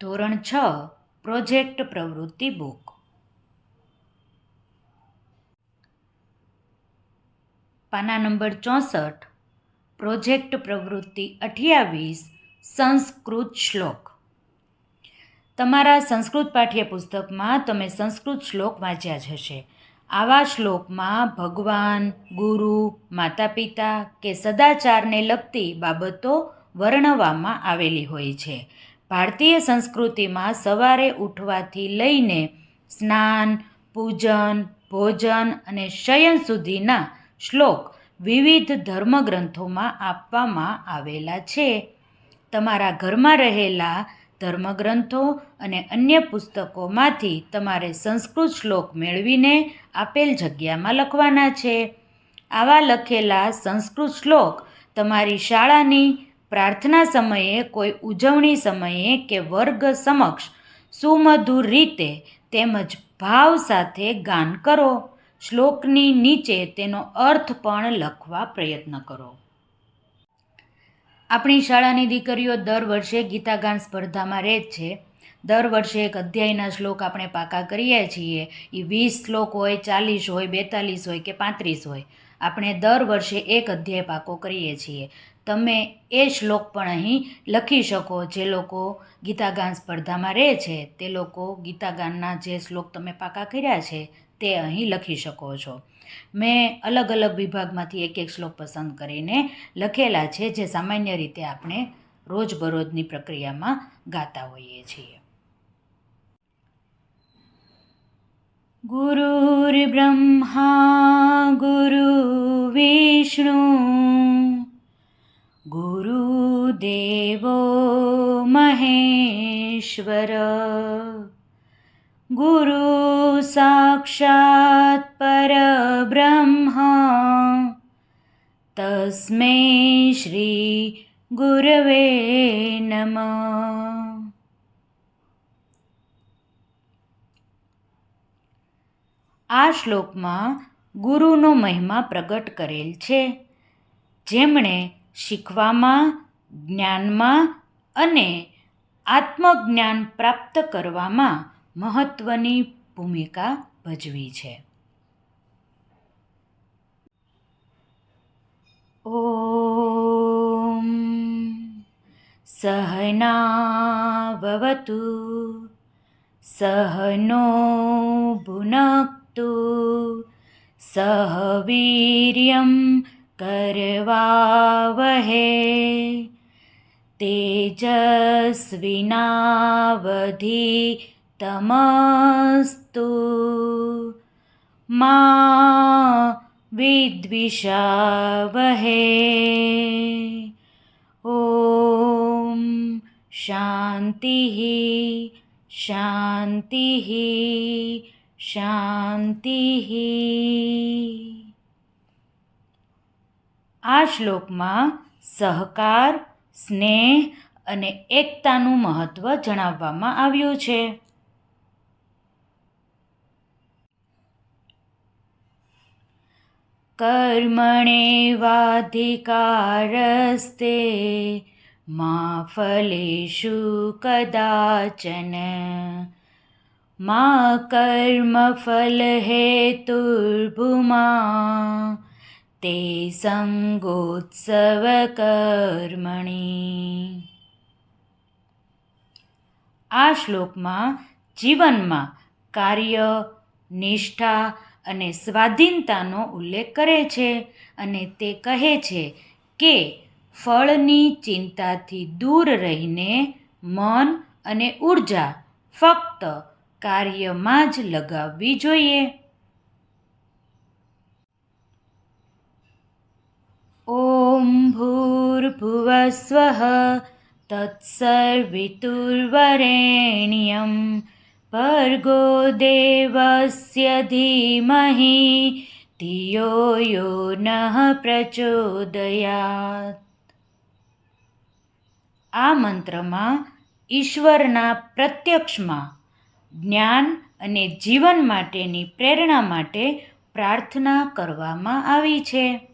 ધોરણ છ, પ્રોજેક્ટ પ્રવૃત્તિ બુક. પાના નંબર ચોસઠ, પ્રોજેક્ટ પ્રવૃત્તિ અઠ્યાવીસ, સંસ્કૃત શ્લોક. તમારા સંસ્કૃત પાઠ્યપુસ્તકમાં તમે સંસ્કૃત શ્લોક વાંચ્યા જ હશે. આવા શ્લોકમાં ભગવાન, ગુરુ માતા પિતા કે સદાચારને લગતી બાબતો વર્ણવવામાં આવેલી હોય છે. ભારતીય સંસ્કૃતિમાં સવારે ઉઠવાથી લઈને સ્નાન, પૂજન, ભોજન અને શયન સુધીના શ્લોક વિવિધ ધર્મગ્રંથોમાં આપવામાં આવેલા છે. તમારા ઘરમાં રહેલા ધર્મગ્રંથો અને અન્ય પુસ્તકોમાંથી તમારે સંસ્કૃત શ્લોક મેળવીને આપેલ જગ્યામાં લખવાના છે. આવા લખેલા સંસ્કૃત શ્લોક તમારી શાળાની પ્રાર્થના સમયે, કોઈ ઉજવણી સમયે કે વર્ગ સમક્ષ સુમધુર રીતે તેમજ ભાવ સાથે ગાન કરો. શ્લોકની નીચે તેનો અર્થ પણ લખવા પ્રયત્ન કરો. આપણી શાળાની દીકરીઓ દર વર્ષે ગીતાગાન સ્પર્ધામાં રહે છે. દર વર્ષે એક અધ્યાયના શ્લોક આપણે પાકા કરીએ છીએ. એ વીસ શ્લોક હોય, ચાલીસ હોય, બેતાલીસ હોય કે પાંત્રીસ હોય. આપણે દર વર્ષે એક અધ્યાય પાકો કરીએ છીએ. તમે એ શ્લોક પણ અહીં લખી શકો. જે લોકો ગીતાગાન સ્પર્ધામાં રહે છે, તે લોકો ગીતાગાનના જે શ્લોક તમે પાકા કર્યા છે, તે અહીં લખી શકો છો. મેં અલગ અલગ વિભાગમાંથી એક એક શ્લોક પસંદ કરીને લખેલા છે, જે સામાન્ય રીતે આપણે રોજબરોજની પ્રક્રિયામાં ગાતા હોઈએ છીએ. ગુરુર્બ્રહ્મા ગુરુવિષ્ણુ ગુરુદેવો મહેશ્વર ગુરુ સાક્ષાત પરબ્રહ્મ तस्मै ગુરવે નમઃ આ શ્લોકમાં ગુરુનો મહિમા પ્રગટ કરેલ છે, જેમણે શીખવામાં જ્ઞાનમાં અને આત્મજ્ઞાન પ્રાપ્ત કરવામાં મહત્ત્વની ભૂમિકા ભજવી છે. ઓમ સહનાવવતુ સહનો ભુનક્તુ સહ વહે તેજસ્વિનાવધિ તમસ્તુ મા વિદ્વિષાવહે ઓમ શાંતિ શાંતિ શાંતિ આ શ્લોકમાં સહકાર, સ્નેહ અને એકતાનું મહત્ત્વ જણાવવામાં આવ્યું છે. કર્મણેવાધિકારસ્તે મા ફલેષુ કદાચન. મા કર્મફલહેતુર્ભુમા તે સંગોત્સવ કર્મણી. આ શ્લોકમાં જીવનમાં કાર્ય, નિષ્ઠા અને સ્વાધીનતાનો ઉલ્લેખ કરે છે અને તે કહે છે કે ફળની ચિંતાથી દૂર રહીને મન અને ઊર્જા ફક્ત કાર્યમાં જ લગાવવી જોઈએ. ભૂર્ભુવસ્વઃ तत्सर्वितुर्वरेण्यं भर्गो देवस्य धीमहि धियो यो नः प्रचोदयात्। આ મંત્રમાં ઈશ્વરના પ્રત્યક્ષમાં જ્ઞાન અને જીવન માટેની પ્રેરણા માટે પ્રાર્થના કરવામાં આવી છે।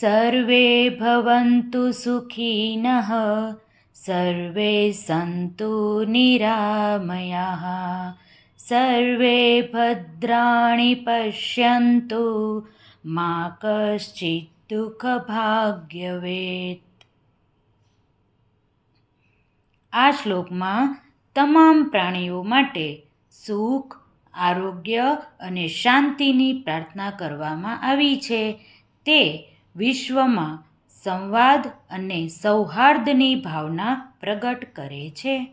સર્વે ભવન્તુ સુખીનઃ સર્વે સંતુ નિરામયાઃ સર્વે ભદ્રાણિ પશ્યન્તુ મા કશ્ચિત દુઃખભાગ્યવેત આ શ્લોકમાં તમામ પ્રાણીઓ માટે સુખ, આરોગ્ય અને શાંતિની પ્રાર્થના કરવામાં આવી છે. તે વિશ્વમાં સંવાદ અને સૌહાર્દની ભાવના પ્રગટ કરે છે.